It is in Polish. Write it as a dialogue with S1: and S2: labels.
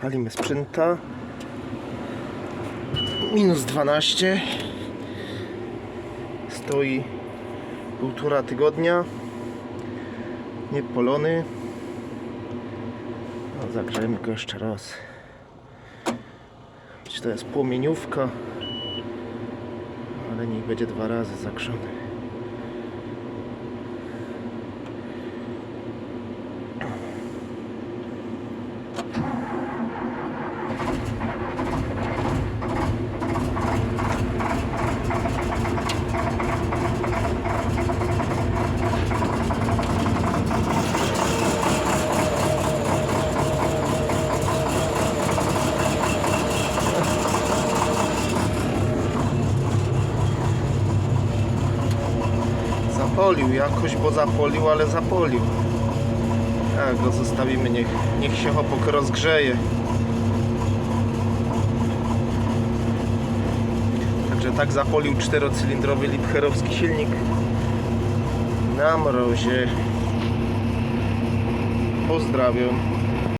S1: Palimy sprzęta. Minus 12. Stoi półtora tygodnia. Niepolony. No, zagrzejmy go jeszcze raz. Czy to jest płomieniówka? Ale niech będzie dwa razy zagrzony. Zapolił jakoś, bo zapolił, ale zapolił. Tak, go zostawimy, niech, niech się chopok rozgrzeje. Także tak zapolił czterocylindrowy lipherowski silnik na mrozie. Pozdrawiam.